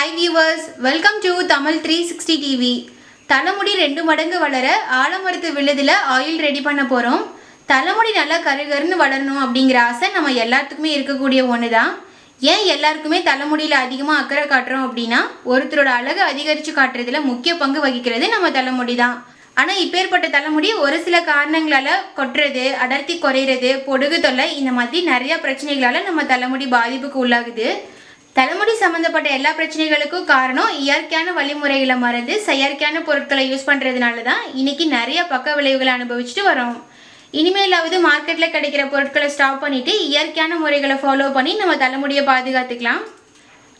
Hi viewers welcome to Tamil three sixty TV தலைமுடி ரெண்டு மடங்கு வளர ஆலமரத்து விழுதில் ஆயில் ரெடி பண்ண போகிறோம் தலைமுடி நல்லா கருகருன்னு வளரணும் அப்படிங்கிற ஆசை நம்ம எல்லாத்துக்குமே இருக்கக்கூடிய ஒன்று தான் ஏன் எல்லாருக்குமே தலைமுடியில் அதிகமாக அக்கறை காட்டுறோம் அப்படின்னா ஒருத்தரோட அழகு அதிகரித்து காட்டுறதுல முக்கிய பங்கு வகிக்கிறது நம்ம தலைமுடி தான் ஆனால் இப்பேற்பட்ட தலைமுடி ஒரு சில காரணங்களால் கொட்டுறது அடர்த்தி குறையிறது பொடுகு தொல்லை இந்த மாதிரி நிறையா பிரச்சனைகளால் நம்ம தலைமுடி பாதிப்புக்கு உள்ளாகுது. தலைமுடி சம்மந்தப்பட்ட எல்லா பிரச்சனைகளுக்கும் காரணம் இயற்கையான வழிமுறைகளை மறந்து செயற்கையான பொருட்களை யூஸ் பண்ணுறதுனால தான் இன்னைக்கு நிறைய பக்க விளைவுகளை அனுபவிச்சுட்டு வரோம். இனிமேலாவது மார்க்கெட்டில் கிடைக்கிற பொருட்களை ஸ்டாப் பண்ணிவிட்டு இயற்கையான முறைகளை ஃபாலோ பண்ணி நம்ம தலைமுடியை பாதுகாத்துக்கலாம்.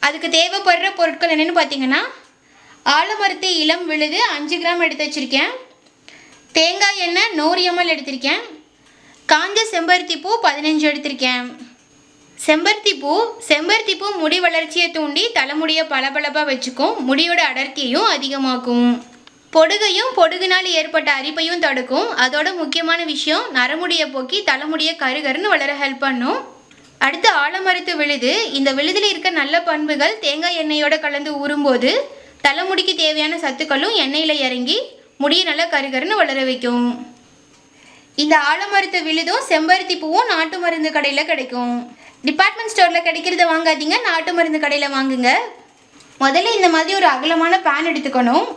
அதுக்கு தேவைப்படுற பொருட்கள் என்னென்னு பார்த்தீங்கன்னா ஆலமரத்து இளம் விழுது அஞ்சு கிராம் எடுத்து வச்சுருக்கேன். தேங்காய் எண்ணெய் நூறு எம்எல் எடுத்திருக்கேன். காஞ்ச செம்பருத்தி பூ பதினஞ்சு எடுத்திருக்கேன். செம்பருத்தி பூ செம்பருத்தி பூ முடி வளர்ச்சியை தூண்டி தலைமுடியை பளபளப்பாக வச்சுக்கும். முடியோட அடர்த்தியையும் அதிகமாக்கும். பொடுகையும் பொடுகுனால் ஏற்பட்ட அரிப்பையும் தடுக்கும். அதோட முக்கியமான விஷயம் நரமுடியை போக்கி தலைமுடியை கருகருன்னு வளர ஹெல்ப் பண்ணும். அடுத்து ஆலமரத்து விழுது. இந்த விழுதில் இருக்க நல்ல பண்புகள் தேங்காய் எண்ணெயோட கலந்து ஊறும்போது தலைமுடிக்கு தேவையான சத்துக்களும் எண்ணெயில் இறங்கி முடியை நல்லா கருகருன்னு வளர வைக்கும். இந்த ஆலமரத்து விழுதும் செம்பருத்தி பூவும் நாட்டு மருந்து கடையில் கிடைக்கும். டிபார்ட்மெண்ட் ஸ்டோரில் கிடைக்கிறத வாங்காதீங்க. நாட்டு மருந்து கடையில் வாங்குங்க. முதல்ல இந்த மாதிரி ஒரு அகலமான பேன் எடுத்துக்கணும்.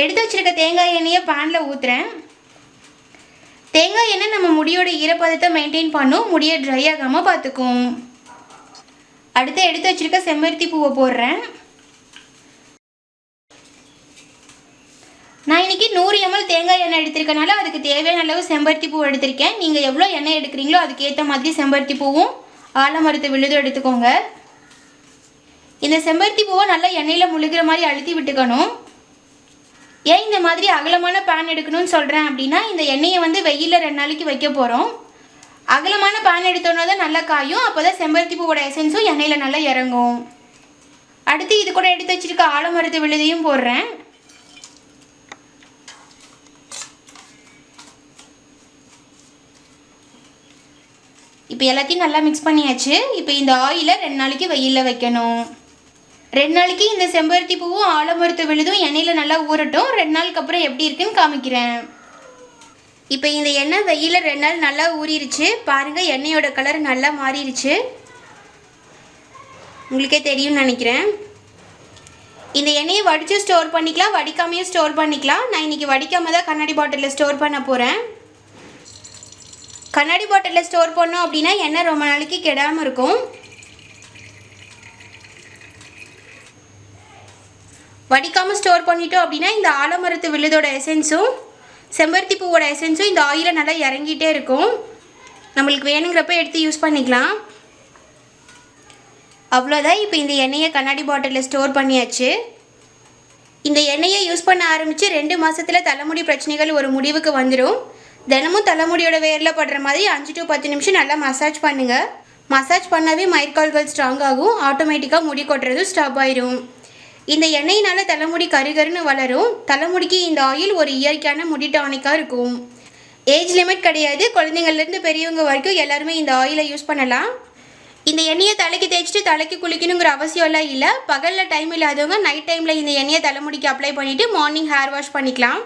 எடுத்து வச்சுருக்க தேங்காய் எண்ணெயை பேனில் ஊற்றுறேன் தேங்காய் எண்ணெய் நம்ம முடியோட ஈரப்பதத்தை மெயின்டைன் பண்ணும். முடியை ட்ரை ஆகாமல் பார்த்துக்கும். அடுத்து எடுத்து வச்சிருக்க செம்பருத்தி பூவை போடுறேன். நான் இன்னைக்கு நூறு எம்எல் தேங்காய் எண்ணெய் எடுத்திருக்கனால அதுக்கு தேவையான அளவு செம்பருத்தி பூ எடுத்திருக்கேன். நீங்கள் எவ்வளோ எண்ணெய் எடுக்கிறீங்களோ அதுக்கேற்ற மாதிரி செம்பருத்தி பூவும் ஆலமரத்தை விழுதும் எடுத்துக்கோங்க. இந்த செம்பருத்தி பூவை நல்லா எண்ணெயில் முழுகிற மாதிரி அழுத்தி விட்டுக்கணும். ஏன் இந்த மாதிரி அகலமான பேன் எடுக்கணும்னு சொல்கிறேன் அப்படின்னா இந்த எண்ணெயை வந்து வெயிலில் ரெண்டு நாளைக்கு வைக்க போகிறோம் அகலமான பேன் எடுத்தோன்னா தான் நல்லா காயும். அப்போ தான் செம்பருத்தி பூவோட எசன்ஸும் எண்ணெயில் நல்லா இறங்கும். அடுத்து இது கூட எடுத்து வச்சிருக்க ஆலமரத்து விழுதையும் போடுறேன். இப்போ எல்லாத்தையும் நல்லா மிக்ஸ் பண்ணியாச்சு. இப்போ இந்த ஆயிலை ரெண்டு நாளைக்கு வெயிலில் வைக்கணும். ரெண்டு நாளைக்கு இந்த செம்பருத்தி பூவும் ஆலமரத்து விழுதும் எண்ணெயில் நல்லா ஊறட்டும். ரெண்டு நாளுக்கு அப்புறம் எப்படி இருக்குன்னு காமிக்கிறேன். இப்போ இந்த எண்ணெய் வெயிலில் ரெண்டு நாள் நல்லா ஊறிடுச்சு பாருங்கள் எண்ணெயோட கலர் நல்லா மாறிடுச்சு உங்களுக்கே தெரியும்னு நினைக்கிறேன். இந்த எண்ணெயை வடித்து ஸ்டோர் பண்ணிக்கலாம். வடிக்காமையும் ஸ்டோர் பண்ணிக்கலாம். நான் இன்றைக்கி வடிக்காம தான் கண்ணாடி பாட்டிலில் ஸ்டோர் பண்ண போகிறேன் கண்ணாடி பாட்டிலில் ஸ்டோர் பண்ணோம் அப்படின்னா எண்ணெய் ரொம்ப நாளைக்கு கெடாமல் இருக்கும். வடிக்காமல் ஸ்டோர் பண்ணிட்டோம் அப்படின்னா இந்த ஆலமரத்து விழுதோட எசன்ஸும் செம்பருத்தி பூவோட எசன்ஸும் இந்த ஆயிலில் நல்லா இறங்கிட்டே இருக்கும். நம்மளுக்கு வேணுங்கிறப்ப எடுத்து யூஸ் பண்ணிக்கலாம். அவ்வளோதான் இப்போ இந்த எண்ணெயை கண்ணாடி பாட்டிலில் ஸ்டோர் பண்ணியாச்சு. இந்த எண்ணெயை யூஸ் பண்ண ஆரம்பித்து ரெண்டு மாதத்தில் தலைமுடி பிரச்சனைகள் ஒரு முடிவுக்கு வந்துடும் தினமும் தலைமுடியோட வேரில் படுற மாதிரி அஞ்சு டு பத்து நிமிஷம் நல்லா மசாஜ் பண்ணுங்கள் மசாஜ் பண்ணாவே மயிர்கால்கள் ஸ்ட்ராங் ஆகும். ஆட்டோமேட்டிக்காக முடி கொட்டுறதும் ஸ்டாப் ஆயிடும் இந்த எண்ணெயினால தலைமுடி கருகருன்னு வளரும். தலைமுடிக்கு இந்த ஆயில் ஒரு இயற்கையான முடி டானிக்காக இருக்கும். ஏஜ் லிமிட் கிடையாது. குழந்தைங்கள்லேருந்து பெரியவங்க வரைக்கும் எல்லாருமே இந்த ஆயிலை யூஸ் பண்ணலாம். இந்த எண்ணெயை தலைக்கு தேய்ச்சிட்டு தலைக்கு குளிக்கணுங்கிற அவசியம்லாம் இல்லை. பகலில் டைம் இல்லாதவங்க நைட் டைமில் இந்த எண்ணெயை தலைமுடிக்கு அப்ளை பண்ணிவிட்டு மார்னிங் ஹேர் வாஷ் பண்ணிக்கலாம்.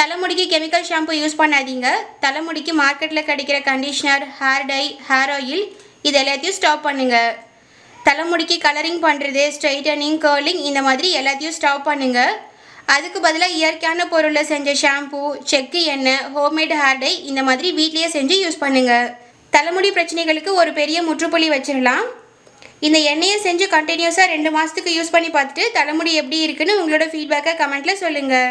தலைமுடிக்கு கெமிக்கல் ஷாம்பு யூஸ் பண்ணாதீங்க. தலைமுடிக்கு மார்க்கெட்டில் கிடைக்கிற conditioner hair dye hair oil இது எல்லாத்தையும் ஸ்டாப் பண்ணுங்கள் தலைமுடிக்கு கலரிங் பண்ணுறது ஸ்ட்ரைட்டனிங் கேர்லிங் இந்த மாதிரி எல்லாத்தையும் ஸ்டாப் பண்ணுங்கள் அதுக்கு பதிலாக இயற்கையான பொருளில் செஞ்ச ஷாம்பு செக்கு எண்ணெய் ஹோம்மேட் ஹேர் டை இந்த மாதிரி வீட்லேயே செஞ்சு யூஸ் பண்ணுங்கள் தலைமுடி பிரச்சனைகளுக்கு ஒரு பெரிய முற்றுப்புள்ளி வச்சிடலாம். இந்த எண்ணெயை செஞ்சு கண்டினியூஸாக ரெண்டு மாதத்துக்கு யூஸ் பண்ணி பார்த்துட்டு தலைமுடி எப்படி இருக்குன்னு உங்களோட ஃபீட்பேக்கை கமெண்ட்டில் சொல்லுங்கள்